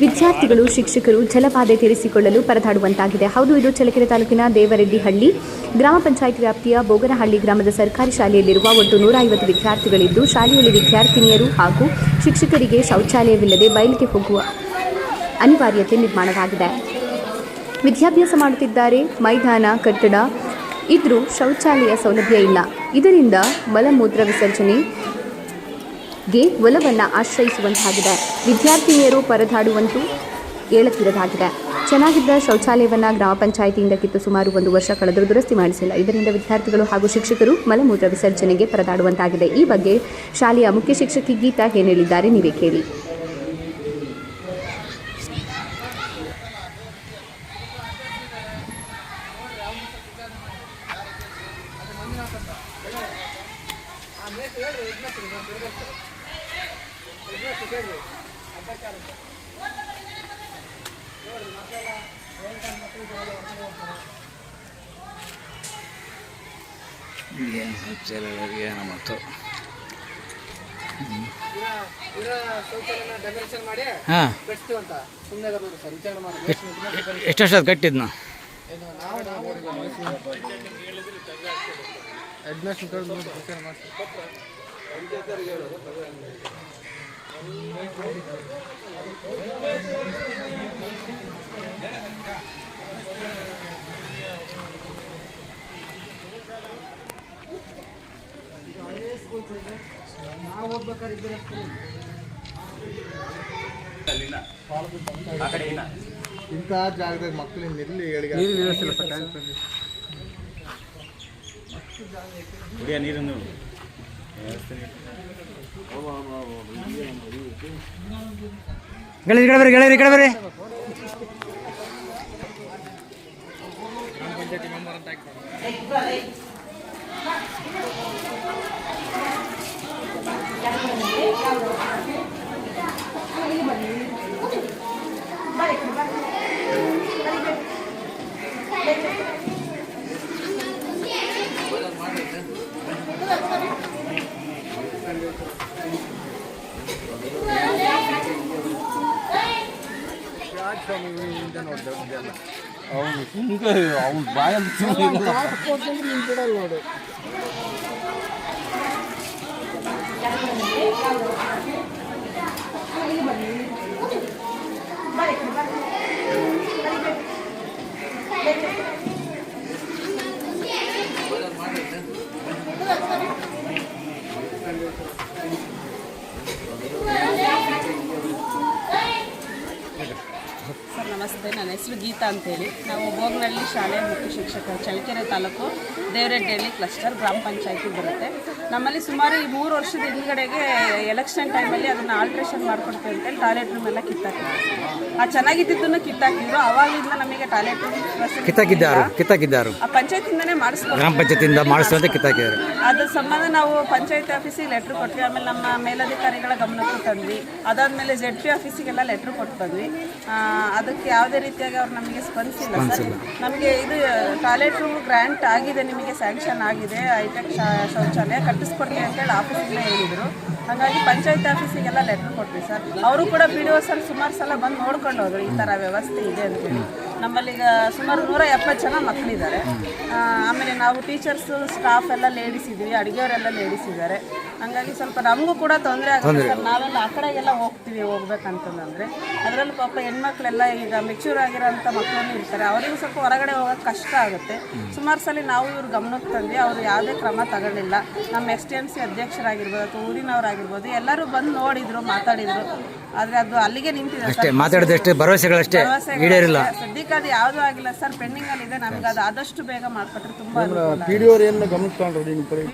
ವಿದ್ಯಾರ್ಥಿಗಳು, ಶಿಕ್ಷಕರು ಜಲಪಾದೆ ತೀರಿಸಿಕೊಳ್ಳಲು ಪರದಾಡುವಂತಾಗಿದೆ. ಹೌದು, ಇದು ಚಳ್ಳಕೆರೆ ತಾಲೂಕಿನ ದೇವರೆಡ್ಡಿಹಳ್ಳಿ ಗ್ರಾಮ ಪಂಚಾಯತ್ ವ್ಯಾಪ್ತಿಯ ಬೋಗನಹಳ್ಳಿ ಗ್ರಾಮದ ಸರ್ಕಾರಿ ಶಾಲೆಯಲ್ಲಿರುವ ಒಟ್ಟು ನೂರ ಐವತ್ತು ವಿದ್ಯಾರ್ಥಿಗಳಿದ್ದು, ಶಾಲೆಯಲ್ಲಿ ವಿದ್ಯಾರ್ಥಿನಿಯರು ಹಾಗೂ ಶಿಕ್ಷಕರಿಗೆ ಶೌಚಾಲಯವಿಲ್ಲದೆ ಬಯಲಿಗೆ ಹೋಗುವ ಅನಿವಾರ್ಯತೆ ನಿರ್ಮಾಣವಾಗಿದೆ. ವಿದ್ಯಾಭ್ಯಾಸ ಮಾಡುತ್ತಿದ್ದಾರೆ. ಮೈದಾನ, ಕಟ್ಟಡ ಇದ್ರೂ ಶೌಚಾಲಯ ಸೌಲಭ್ಯ ಇಲ್ಲ. ಇದರಿಂದ ಮಲಮೂತ್ರ ವಿಸರ್ಜನೆ ಗೆ ಒಲವನ್ನು ಆಶ್ರಯಿಸುವಂತಾಗಿದೆ. ವಿದ್ಯಾರ್ಥಿನಿಯರು ಪರದಾಡುವಂತೂ ಹೇಳುತ್ತಿರದಾಗಿದೆ ಚೆನ್ನಾಗಿದ್ದ ಶೌಚಾಲಯವನ್ನು ಗ್ರಾಮ ಪಂಚಾಯಿತಿಯಿಂದ ಕಿತ್ತು ಸುಮಾರು ಒಂದು ವರ್ಷ ಕಳೆದರೂ ದುರಸ್ತಿ ಮಾಡಿಸಿಲ್ಲ. ಇದರಿಂದ ವಿದ್ಯಾರ್ಥಿಗಳು ಹಾಗೂ ಶಿಕ್ಷಕರು ಮಲಮೂತ್ರ ವಿಸರ್ಜನೆಗೆ ಪರದಾಡುವಂತಾಗಿದೆ. ಈ ಬಗ್ಗೆ ಶಾಲೆಯ ಮುಖ್ಯ ಶಿಕ್ಷಕಿ ಗೀತಾ ಏನು ಹೇಳಿದ್ದಾರೆ, ನೀವೇ ಕೇಳಿ. ಏನು ಏನು ಮತ್ತು ಡೆಕೋರೇಷನ್ ಮಾಡಿ ಹಾಂ. ಕಟ್ತೀವಿ ಅಂತ ಸುಮ್ಮನೆ ನೋಡಿ ಸರ್ ವಿಚಾರ ಮಾಡಿ ಎಷ್ಟು ವರ್ಷ ಕಟ್ಟಿದ್ನು? ಅಡ್ಮಿಷನ್ ಇಂಥ ಜಾಗದಾಗ ಮಕ್ಕಳು ನಿಲ್ಲಿ ಹೇಳಿಗೆ ನೀರು ವ್ಯವಸ್ಥೆ ಕುಡಿಯೋ ನೀರನ್ನು ಗೆಳೆಯರಿ ಕಡೆ ಬರ್ರಿ ಗೆಳೆಯರಿ ಕಡೆ ಬರ್ರಿ. అవును ఇంకా అవును బాగా నింపడాలి Thank you. ನಮಸ್ತೆ, ನನ್ನ ಹೆಸರು ಗೀತಾ ಅಂತೇಳಿ. ನಾವು ಬೋಗ್ನಹಳ್ಳಿ ಶಾಲೆ ಮುಖ್ಯ ಶಿಕ್ಷಕರು ಚಳ್ಳಕೆರೆ ತಾಲೂಕು ದೇವರೆಡ್ಡಿಹಳ್ಳಿ ಕ್ಲಸ್ಟರ್ ಗ್ರಾಮ ಪಂಚಾಯತಿ ಬರುತ್ತೆ. ನಮ್ಮಲ್ಲಿ ಸುಮಾರು ಈ ಮೂರು ವರ್ಷದ ಹಿಂದ್ಗಡೆಗೆ ಎಲೆಕ್ಷನ್ ಟೈಮಲ್ಲಿ ಅದನ್ನು ಆಲ್ಟ್ರೇಷನ್ ಮಾಡಿಕೊಡ್ತೀವಿ ಅಂತೇಳಿ ಟಾಯ್ಲೆಟ್ ರೂಮ್ ಎಲ್ಲ ಕಿತ್ತಾಕಿದ್ರು. ಆ ಚೆನ್ನಾಗಿದ್ದನ್ನು ಕಿತ್ತಾಕಿದ್ರು. ಅವಾಗಿಂದ ನಮಗೆ ಟಾಯ್ಲೆಟ್ ರೂಮ್ ಕಿತ್ತಾಕಿದ್ದಾರು ಕಿತ್ತಾಕಿದ್ದಾರು ಆ ಪಂಚಾಯತಿಂದನೇ ಮಾಡಿಸ್ಕೊಂಡು ಗ್ರಾಮ ಪಂಚಾಯತಿಯಿಂದ ಮಾಡಿಸುವಂತೆ ಕಿತ್ತಾಕಿದ್ದಾರೆ. ಅದ್ರ ಸಂಬಂಧ ನಾವು ಪಂಚಾಯತ್ ಆಫೀಸಿಗೆ ಲೆಟ್ರ್ ಕೊಟ್ವಿ. ಆಮೇಲೆ ನಮ್ಮ ಮೇಲಧಿಕಾರಿಗಳ ಗಮನಕ್ಕೂ ತಂದ್ವಿ. ಅದಾದಮೇಲೆ ಜೆಡ್ ಪಿ ಆಫೀಸಿಗೆಲ್ಲ ಲೆಟ್ರ್ ಕೊಟ್ಟು ಬಂದ್ವಿ. ಅದಕ್ಕೆ ಯಾವುದೇ ರೀತಿಯಾಗಿ ಅವ್ರು ನಮಗೆ ಸ್ಪಂದಿಸಿಲ್ಲ. ಸರ್ ನಮಗೆ ಇದು ಟಾಯ್ಲೆಟ್ ರೂಮ್ ಗ್ರ್ಯಾಂಟ್ ಆಗಿದೆ ನಿಮಗೆ ಸ್ಯಾಂಕ್ಷನ್ ಆಗಿದೆ. ಐಟೆಕ್ ಶೌಚಾಲಯ ಕಟ್ಟಿಸ್ಕೊಡ್ತೀವಿ ಅಂತೇಳಿ ಆಫೀಸಿಂದ ಹೇಳಿದರು. ಹಾಗಾಗಿ ಪಂಚಾಯತ್ ಆಫೀಸಿಗೆಲ್ಲ ಲೆಟ್ರ್ ಕೊಟ್ವಿ ಸರ್. ಅವರು ಕೂಡ ಪಿ ಡಿ ಓ ಸರ್ ಸುಮಾರು ಸಲ ಬಂದು ನೋಡ್ಕೊಂಡು ಹೋದರು ಈ ಥರ ವ್ಯವಸ್ಥೆ ಇದೆ ಅಂತೇಳಿ. ನಮ್ಮಲ್ಲಿ ಈಗ ಸುಮಾರು ನೂರ ಎಪ್ಪತ್ತು ಜನ ಮಕ್ಕಳಿದ್ದಾರೆ. ಆಮೇಲೆ ನಾವು ಟೀಚರ್ಸು ಸ್ಟಾಫ್ ಎಲ್ಲ ಲೇಡೀಸ್ ಇದ್ದೀವಿ ಅಡುಗೆಯವರೆಲ್ಲ ಲೇಡೀಸ್ ಇದ್ದಾರೆ. ಹಂಗಾಗಿ ಸ್ವಲ್ಪ ನಮಗೂ ಕೂಡ ತೊಂದರೆ ಆಗುತ್ತೆ ಸರ್. ನಾವೆಲ್ಲ ಆ ಕಡೆಗೆಲ್ಲ ಹೋಗ್ತೀವಿ ಹೋಗ್ಬೇಕಂತಂದ್ರೆ. ಅದರಲ್ಲೂ ಪಾಪ ಹೆಣ್ಮಕ್ಳೆಲ್ಲ ಈಗ ಮೆಚ್ಯೂರ್ ಆಗಿರೋಂಥ ಮಕ್ಕಳನ್ನು ಇರ್ತಾರೆ. ಅವರಿಗೂ ಸ್ವಲ್ಪ ಹೊರಗಡೆ ಹೋಗೋಕೆ ಕಷ್ಟ ಆಗುತ್ತೆ. ಸುಮಾರು ಸಲ ನಾವು ಇವ್ರ ಗಮನಕ್ಕೆ ತಂದು ಅವರು ಯಾವುದೇ ಕ್ರಮ ತಗೊಳ್ಳಿಲ್ಲ. ನಮ್ಮ ಎಸ್ ಟಿ ಎಂ ಸಿ ಅಧ್ಯಕ್ಷರಾಗಿರ್ಬೋದು ಅಥವಾ ಊರಿನವರಾಗಿರ್ಬೋದು ಎಲ್ಲರೂ ಬಂದು ನೋಡಿದರು ಮಾತಾಡಿದರು. ಆದರೆ ಅದು ಅಲ್ಲಿಗೆ ನಿಂತಿದೆ ಅಷ್ಟೇ ಮಾತಾಡಿದಷ್ಟೇ ಭರವಸೆಗಳಷ್ಟೇ ಭರವಸೆಗಳು ಈಡೇರಿಲ್ಲ. ಸದ್ಯಕ್ಕೆ ಅದು ಯಾವುದೂ ಆಗಿಲ್ಲ ಸರ್ ಪೆಂಡಿಂಗ್ ಅಲ್ಲಿ ಇದೆ. ನಮ್ಗೆ ಅದು ಆದಷ್ಟು ಬೇಗ ಮಾಡ್ಕೊಟ್ರೆ ತುಂಬಾ ಅನುಕೂಲ ಏನು ನಿಮ್ಮ ಕಡೆ?